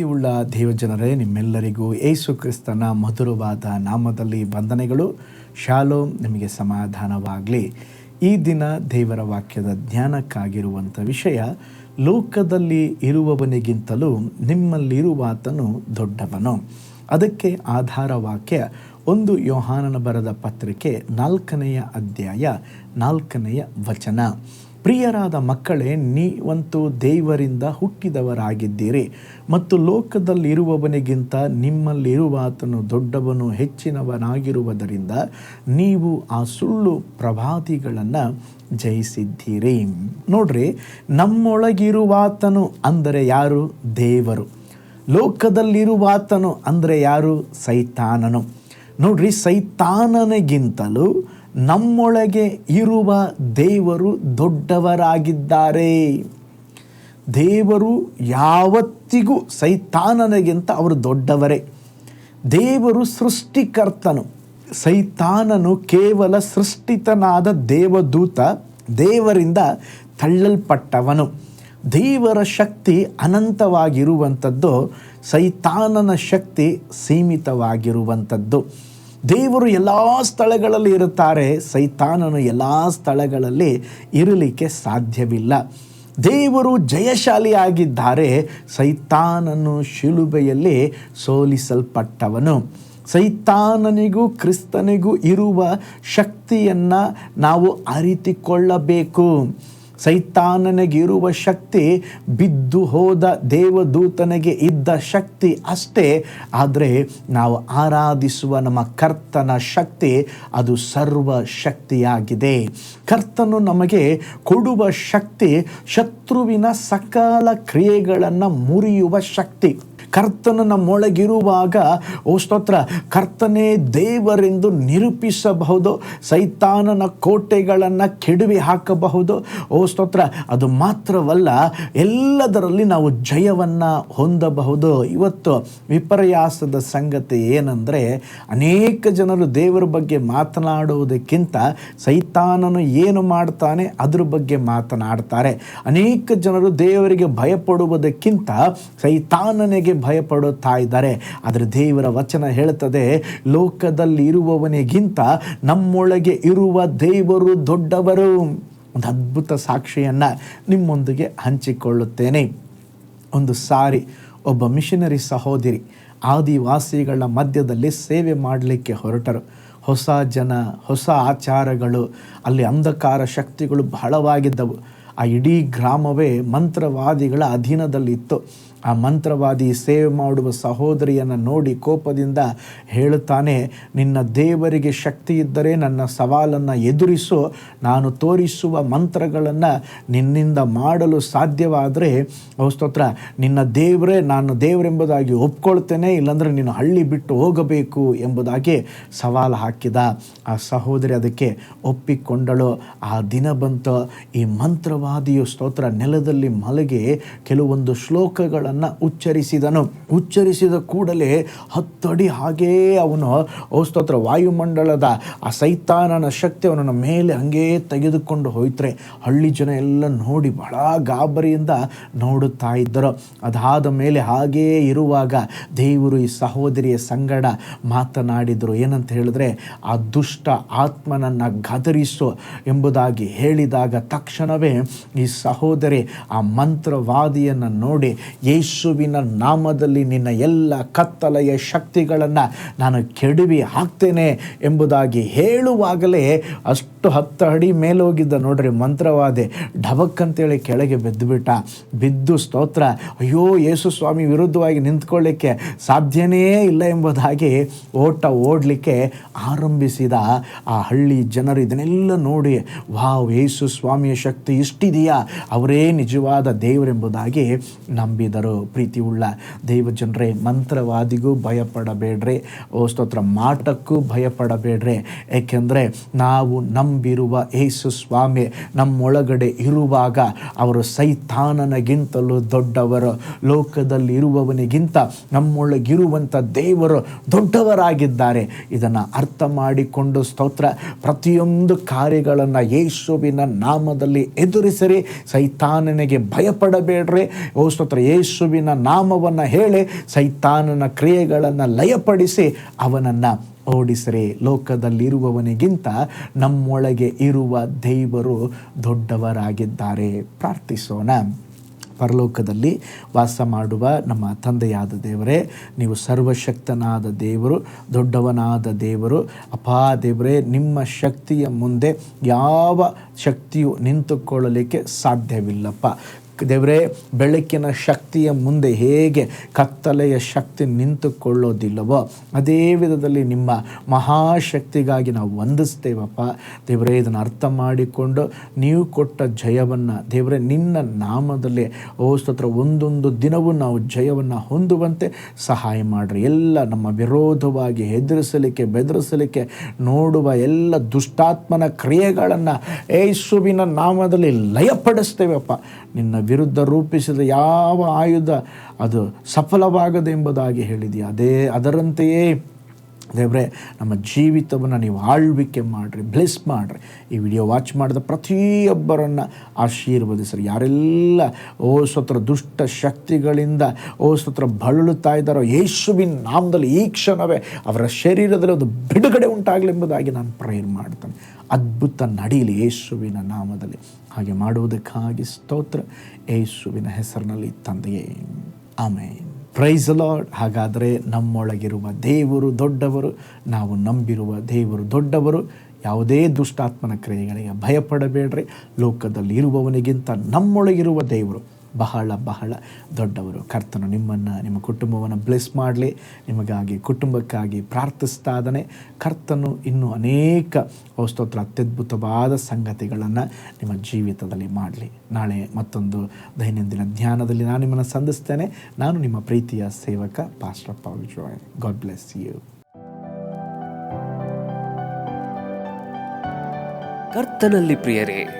ಪ್ರೀತಿಯುಳ್ಳ ದೇವಜನರೇ, ನಿಮ್ಮೆಲ್ಲರಿಗೂ ಏಸು ಕ್ರಿಸ್ತನ ಮಧುರವಾದ ನಾಮದಲ್ಲಿ ವಂದನೆಗಳು. ಶಾಲೋ ನಿಮಗೆ ಸಮಾಧಾನವಾಗಲಿ. ಈ ದಿನ ದೇವರ ವಾಕ್ಯದ ಧ್ಯಾನಕ್ಕಾಗಿರುವಂಥ ವಿಷಯ, ಲೋಕದಲ್ಲಿ ಇರುವವನಿಗಿಂತಲೂ ನಿಮ್ಮಲ್ಲಿರುವಾತನು ದೊಡ್ಡವನು. ಅದಕ್ಕೆ ಆಧಾರ ವಾಕ್ಯ ಒಂದು ಯೋಹಾನನ ಬರೆದ ಪತ್ರಿಕೆ ನಾಲ್ಕನೆಯ ಅಧ್ಯಾಯ ನಾಲ್ಕನೆಯ ವಚನ. ಪ್ರಿಯರಾದ ಮಕ್ಕಳೇ, ನೀವಂತೂ ದೇವರಿಂದ ಹುಟ್ಟಿದವರಾಗಿದ್ದೀರಿ. ಮತ್ತು ಲೋಕದಲ್ಲಿರುವವನಿಗಿಂತ ನಿಮ್ಮಲ್ಲಿರುವಾತನು ದೊಡ್ಡವನು, ಹೆಚ್ಚಿನವನಾಗಿರುವುದರಿಂದ ನೀವು ಆ ಸುಳ್ಳು ಪ್ರಭಾತಿಗಳನ್ನು ಜಯಿಸಿದ್ದೀರಿ. ನೋಡ್ರಿ, ನಮ್ಮೊಳಗಿರುವಾತನು ಅಂದರೆ ಯಾರು? ದೇವರು. ಲೋಕದಲ್ಲಿರುವಾತನು ಅಂದರೆ ಯಾರು? ಸೈತಾನನು. ನೋಡ್ರಿ, ಸೈತಾನನಿಗಿಂತಲೂ ನಮ್ಮೊಳಗೆ ಇರುವ ದೇವರು ದೊಡ್ಡವರಾಗಿದ್ದಾರೆ. ದೇವರು ಯಾವತ್ತಿಗೂ ಸೈತಾನನಿಗಿಂತ ಅವರು ದೊಡ್ಡವರೇ. ದೇವರು ಸೃಷ್ಟಿಕರ್ತನು. ಸೈತಾನನು ಕೇವಲ ಸೃಷ್ಟಿತನಾದ ದೇವದೂತ, ದೇವರಿಂದ ತಳ್ಳಲ್ಪಟ್ಟವನು. ದೇವರ ಶಕ್ತಿ ಅನಂತವಾಗಿರುವಂಥದ್ದು, ಸೈತಾನನ ಶಕ್ತಿ ಸೀಮಿತವಾಗಿರುವಂಥದ್ದು. ದೇವರು ಎಲ್ಲ ಸ್ಥಳಗಳಲ್ಲಿ ಇರುತ್ತಾರೆ, ಸೈತಾನನು ಎಲ್ಲ ಸ್ಥಳಗಳಲ್ಲಿ ಇರಲಿಕ್ಕೆ ಸಾಧ್ಯವಿಲ್ಲ. ದೇವರು ಜಯಶಾಲಿಯಾಗಿದ್ದಾರೆ, ಸೈತಾನನು ಶಿಲುಬೆಯಲ್ಲಿ ಸೋಲಿಸಲ್ಪಟ್ಟವನು. ಸೈತಾನನಿಗೂ ಕ್ರಿಸ್ತನಿಗೂ ಇರುವ ಶಕ್ತಿಯನ್ನು ನಾವು ಅರಿತುಕೊಳ್ಳಬೇಕು. ಸೈತಾನನಿಗಿರುವ ಶಕ್ತಿ ಬಿದ್ದು ಹೋದ ದೇವದೂತನಿಗೆ ಇದ್ದ ಶಕ್ತಿ ಅಷ್ಟೇ. ಆದರೆ ನಾವು ಆರಾಧಿಸುವ ನಮ್ಮ ಕರ್ತನ ಶಕ್ತಿ ಅದು ಸರ್ವ ಶಕ್ತಿಯಾಗಿದೆ. ಕರ್ತನು ನಮಗೆ ಕೊಡುವ ಶಕ್ತಿ ಶತ್ರುವಿನ ಸಕಲ ಕ್ರಿಯೆಗಳನ್ನು ಮುರಿಯುವ ಶಕ್ತಿ. ಕರ್ತನು ನಮ್ಮೊಳಗಿರುವಾಗ, ಓ ಸ್ತೋತ್ರ, ಕರ್ತನೇ ದೇವರೆಂದು ನಿರೂಪಿಸಬಹುದು, ಸೈತಾನನ ಕೋಟೆಗಳನ್ನು ಕೆಡವಿ ಹಾಕಬಹುದು. ಓ ಸ್ತೋತ್ರ, ಅದು ಮಾತ್ರವಲ್ಲ, ಎಲ್ಲದರಲ್ಲಿ ನಾವು ಜಯವನ್ನು ಹೊಂದಬಹುದು. ಇವತ್ತು ವಿಪರ್ಯಾಸದ ಸಂಗತಿ ಏನಂದರೆ, ಅನೇಕ ಜನರು ದೇವರ ಬಗ್ಗೆ ಮಾತನಾಡುವುದಕ್ಕಿಂತ ಸೈತಾನನು ಏನು ಮಾಡ್ತಾನೆ, ಅದ್ರ ಬಗ್ಗೆ ಮಾತನಾಡ್ತಾರೆ. ಅನೇಕ ಜನರು ದೇವರಿಗೆ ಭಯಪಡುವುದಕ್ಕಿಂತ ಸೈತಾನನಿಗೆ ಭಯಪಡುತ್ತಾ ಇದ್ದಾರೆ. ಆದರೆ ದೇವರ ವಚನ ಹೇಳುತ್ತದೆ, ಲೋಕದಲ್ಲಿ ಇರುವವನಿಗಿಂತ ನಮ್ಮೊಳಗೆ ಇರುವ ದೇವರು ದೊಡ್ಡವರು. ಒಂದು ಅದ್ಭುತ ಸಾಕ್ಷಿಯನ್ನು ನಿಮ್ಮೊಂದಿಗೆ ಹಂಚಿಕೊಳ್ಳುತ್ತೇನೆ. ಒಂದು ಸಾರಿ, ಒಬ್ಬ ಮಿಷನರಿ ಸಹೋದರಿ ಆದಿವಾಸಿಗಳ ಮಧ್ಯದಲ್ಲಿ ಸೇವೆ ಮಾಡಲಿಕ್ಕೆ ಹೊರಟರು. ಹೊಸ ಜನ, ಹೊಸ ಆಚಾರಗಳು, ಅಲ್ಲಿ ಅಂಧಕಾರ ಶಕ್ತಿಗಳು ಬಹಳವಾಗಿದ್ದವು. ಆ ಇಡೀ ಗ್ರಾಮವೇ ಮಂತ್ರವಾದಿಗಳ ಅಧೀನದಲ್ಲಿತ್ತು. ಆ ಮಂತ್ರವಾದಿ ಸೇವೆ ಮಾಡುವ ಸಹೋದರಿಯನ್ನು ನೋಡಿ ಕೋಪದಿಂದ ಹೇಳುತ್ತಾನೆ, ನಿನ್ನ ದೇವರಿಗೆ ಶಕ್ತಿ ಇದ್ದರೆ ನನ್ನ ಸವಾಲನ್ನು ಎದುರಿಸು, ನಾನು ತೋರಿಸುವ ಮಂತ್ರಗಳನ್ನು ನಿನ್ನಿಂದ ಮಾಡಲು ಸಾಧ್ಯವಾದರೆ ಸ್ತೋತ್ರ, ನಿನ್ನ ದೇವರೇ, ನಾನು ದೇವರೆಂಬುದಾಗಿ ಒಪ್ಕೊಳ್ತೇನೆ, ಇಲ್ಲಾಂದರೆ ನೀನು ಹಳ್ಳಿ ಬಿಟ್ಟು ಹೋಗಬೇಕು ಎಂಬುದಾಗಿ ಸವಾಲು ಹಾಕಿದ. ಆ ಸಹೋದರಿ ಅದಕ್ಕೆ ಒಪ್ಪಿಕೊಂಡಳು. ಆ ದಿನ ಬಂತು. ಈ ಮಂತ್ರವಾದಿಯು ಸ್ತೋತ್ರ ನೆಲದಲ್ಲಿ ಮಲಗಿ ಕೆಲವೊಂದು ಶ್ಲೋಕಗಳ ಉಚ್ಚರಿಸಿದನು. ಉಚ್ಚರಿಸಿದ ಕೂಡಲೇ ಹತ್ತಡಿ ಹಾಗೇ ಅವನು ಸ್ತೋತ್ರ, ವಾಯುಮಂಡಲದ ಆ ಸೈತಾನನ ಶಕ್ತಿ ಅವನನ್ನು ಮೇಲೆ ಹಂಗೇ ತೆಗೆದುಕೊಂಡು ಹೋಯ್ತರೆ. ಹಳ್ಳಿ ಜನ ಎಲ್ಲ ನೋಡಿ ಬಹಳ ಗಾಬರಿಯಿಂದ ನೋಡುತ್ತಾ ಇದ್ದರು. ಅದಾದ ಮೇಲೆ ಹಾಗೇ ಇರುವಾಗ ದೇವರು ಈ ಸಹೋದರಿಯ ಸಂಗಡ ಮಾತನಾಡಿದರು. ಏನಂತ ಹೇಳಿದ್ರೆ, ಆ ದುಷ್ಟ ಆತ್ಮನನ್ನು ಗದರಿಸು ಎಂಬುದಾಗಿ ಹೇಳಿದಾಗ ತಕ್ಷಣವೇ ಈ ಸಹೋದರಿ ಆ ಮಂತ್ರವಾದಿಯನ್ನು ನೋಡಿ ಯೇಸುವಿನ ನಾಮದಲ್ಲಿ ನಿನ್ನ ಎಲ್ಲ ಕತ್ತಲೆಯ ಶಕ್ತಿಗಳನ್ನು ನಾನು ಕೆಡವಿ ಹಾಕ್ತೇನೆ ಎಂಬುದಾಗಿ ಹೇಳುವಾಗಲೇ ಅಷ್ಟು ಹತ್ತು ಅಡಿ ಮೇಲೋಗಿದ್ದ ನೋಡ್ರಿ ಮಂತ್ರವಾದೆ ಢಬಕ್ ಅಂತೇಳಿ ಕೆಳಗೆ ಬಿದ್ದುಬಿಟ್ಟ. ಬಿದ್ದು ಸ್ತೋತ್ರ. ಅಯ್ಯೋ ಯೇಸು ಸ್ವಾಮಿ ವಿರುದ್ಧವಾಗಿ ನಿಂತ್ಕೊಳ್ಳಿಕ್ಕೆ ಸಾಧ್ಯನೇ ಇಲ್ಲ ಎಂಬುದಾಗಿ ಓಟ ಓಡಲಿಕ್ಕೆ ಆರಂಭಿಸಿದ ಆ ಹಳ್ಳಿ ಜನರು ಇದನ್ನೆಲ್ಲ ನೋಡಿ, ವಾವ್, ಯೇಸು ಸ್ವಾಮಿಯ ಶಕ್ತಿ ಇಷ್ಟಿದೆಯಾ? ಅವರೇ ನಿಜವಾದ ದೇವರೆಂಬುದಾಗಿ ನಂಬಿದರು. ಪ್ರೀತಿ ಉಳ್ಳ ದೈವ ಜನರೇ ಮಂತ್ರವಾದಿಗೂ ಭಯಪಡಬೇಡ್ರಿ. ಓ ಸ್ತೋತ್ರ, ಮಾಟಕ್ಕೂ ಭಯಪಡಬೇಡ್ರಿ. ಏಕೆಂದರೆ ನಾವು ನಂಬಿರುವ ಏಸು ಸ್ವಾಮಿ ನಮ್ಮೊಳಗಡೆ ಇರುವಾಗ ಅವರು ಸೈತಾನನಗಿಂತಲೂ ದೊಡ್ಡವರು. ಲೋಕದಲ್ಲಿ ಇರುವವನಿಗಿಂತ ನಮ್ಮೊಳಗಿರುವಂಥ ದೇವರು ದೊಡ್ಡವರಾಗಿದ್ದಾರೆ. ಇದನ್ನು ಅರ್ಥ ಮಾಡಿಕೊಂಡು ಸ್ತೋತ್ರ, ಪ್ರತಿಯೊಂದು ಕಾರ್ಯಗಳನ್ನು ಯೇಸುವಿನ ನಾಮದಲ್ಲಿ ಎದುರಿಸಿರಿ. ಸೈತಾನನಿಗೆ ಭಯಪಡಬೇಡ್ರಿ. ಓ ಸ್ತೋತ್ರ ಯೇಸು ಯೇಸುವಿನ ನಾಮವನ್ನು ಹೇಳಿ ಸೈತಾನನ ಕ್ರಿಯೆಗಳನ್ನು ಲಯಪಡಿಸಿ ಅವನನ್ನು ಓಡಿಸಿರಿ. ಲೋಕದಲ್ಲಿರುವವನಿಗಿಂತ ನಮ್ಮೊಳಗೆ ಇರುವ ದೇವರು ದೊಡ್ಡವರಾಗಿದ್ದಾರೆ. ಪ್ರಾರ್ಥಿಸೋಣ. ಪರಲೋಕದಲ್ಲಿ ವಾಸ ಮಾಡುವ ನಮ್ಮ ತಂದೆಯಾದ ದೇವರೇ, ನೀವು ಸರ್ವಶಕ್ತನಾದ ದೇವರು, ದೊಡ್ಡವನಾದ ದೇವರು. ಅಪಾ ದೇವರೇ, ನಿಮ್ಮ ಶಕ್ತಿಯ ಮುಂದೆ ಯಾವ ಶಕ್ತಿಯು ನಿಂತುಕೊಳ್ಳಲಿಕ್ಕೆ ಸಾಧ್ಯವಿಲ್ಲಪ್ಪ. ದೇವರೇ, ಬೆಳಕಿನ ಶಕ್ತಿಯ ಮುಂದೆ ಹೇಗೆ ಕತ್ತಲೆಯ ಶಕ್ತಿ ನಿಂತುಕೊಳ್ಳೋದಿಲ್ಲವೋ, ಅದೇ ವಿಧದಲ್ಲಿ ನಿಮ್ಮ ಮಹಾಶಕ್ತಿಗಾಗಿ ನಾವು ವಂದಿಸ್ತೇವಪ್ಪ. ದೇವರೇ, ಇದನ್ನು ಅರ್ಥ ಮಾಡಿಕೊಂಡು ನೀವು ಕೊಟ್ಟ ಜಯವನ್ನು, ದೇವರೇ, ನಿನ್ನ ನಾಮದಲ್ಲಿ, ಓ ಸ್ತೋತ್ರ, ಒಂದೊಂದು ದಿನವೂ ನಾವು ಜಯವನ್ನು ಹೊಂದುವಂತೆ ಸಹಾಯ ಮಾಡಿರಿ. ಎಲ್ಲ ನಮ್ಮ ವಿರೋಧವಾಗಿ ಹೆದರಿಸಲಿಕ್ಕೆ, ಬೆದರಿಸಲಿಕ್ಕೆ, ನೋಡುವ ಎಲ್ಲ ದುಷ್ಟಾತ್ಮನ ಕ್ರಿಯೆಗಳನ್ನು ಏಸುವಿನ ನಾಮದಲ್ಲಿ ಲಯಪಡಿಸ್ತೇವಪ್ಪ. ನಿನ್ನ ವಿರುದ್ಧ ರೂಪಿಸಿದ ಯಾವ ಆಯುಧ ಅದು ಸಫಲವಾಗದೆ ಎಂಬುದಾಗಿ ಹೇಳಿದೆಯಾ. ಅದೇ ಅದರಂತೆಯೇ ದೇವ್ರೆ, ನಮ್ಮ ಜೀವಿತವನ್ನು ನೀವು ಆಳ್ವಿಕೆ ಮಾಡಿರಿ ಬ್ಲೆಸ್ ಮಾಡಿರಿ. ಈ ವಿಡಿಯೋ ವಾಚ್ ಮಾಡಿದ ಪ್ರತಿಯೊಬ್ಬರನ್ನು ಆಶೀರ್ವದಿಸ್ರಿ. ಯಾರೆಲ್ಲ, ಓ ಸ್ವತ್ರ ದುಷ್ಟ ಶಕ್ತಿಗಳಿಂದ, ಓ ಸ್ವತ್ರ ಬಳಲುತ್ತಾ ಇದ್ದಾರೋ, ಯೇಸುವಿನ ನಾಮದಲ್ಲಿ ಈ ಕ್ಷಣವೇ ಅವರ ಶರೀರದಲ್ಲಿ ಒಂದು ಬಿಡುಗಡೆ ಉಂಟಾಗಲಿ ಎಂಬುದಾಗಿ ನಾನು ಪ್ರೇರ್ ಮಾಡ್ತೇನೆ. ಅದ್ಭುತ ನಡೀಲಿ ಯೇಸುವಿನ ನಾಮದಲ್ಲಿ. ಹಾಗೆ ಮಾಡುವುದಕ್ಕಾಗಿ ಸ್ತೋತ್ರ. ಯೇಸುವಿನ ಹೆಸರಿನಲ್ಲಿ ತಂದೆಯೇ. ಆಮೇನ್. ಪ್ರೈಸ್ ಲಾರ್ಡ್ ಹಾಗಾದರೆ ನಮ್ಮೊಳಗಿರುವ ದೇವರು ದೊಡ್ಡವರು, ನಾವು ನಂಬಿರುವ ದೇವರು ದೊಡ್ಡವರು, ಯಾವುದೇ ದುಷ್ಟಾತ್ಮನ ಕ್ರಿಯೆಗಳಿಗೆ ಭಯಪಡಬೇಡ್ರಿ. ಲೋಕದಲ್ಲಿ ಇರುವವನಿಗಿಂತ ನಮ್ಮೊಳಗಿರುವ ದೇವರು ಬಹಳ ಬಹಳ ದೊಡ್ಡವರು. ಕರ್ತನು ನಿಮ್ಮನ್ನು, ನಿಮ್ಮ ಕುಟುಂಬವನ್ನು ಬ್ಲೆಸ್ ಮಾಡಲಿ. ನಿಮಗಾಗಿ, ಕುಟುಂಬಕ್ಕಾಗಿ ಪ್ರಾರ್ಥಿಸ್ತಾ ಇದ್ದಾನೆ. ಕರ್ತನು ಇನ್ನೂ ಅನೇಕ ಸ್ತೋತ್ರ, ಅತ್ಯದ್ಭುತವಾದ ಸಂಗತಿಗಳನ್ನು ನಿಮ್ಮ ಜೀವಿತದಲ್ಲಿ ಮಾಡಲಿ. ನಾಳೆ ಮತ್ತೊಂದು ದೈನಂದಿನ ಧ್ಯಾನದಲ್ಲಿ ನಾನು ನಿಮ್ಮನ್ನು ಸಂಧಿಸ್ತೇನೆ. ನಾನು ನಿಮ್ಮ ಪ್ರೀತಿಯ ಸೇವಕ pastor Vijay Joy God bless you ಕರ್ತನಲ್ಲಿ ಪ್ರಿಯರೇ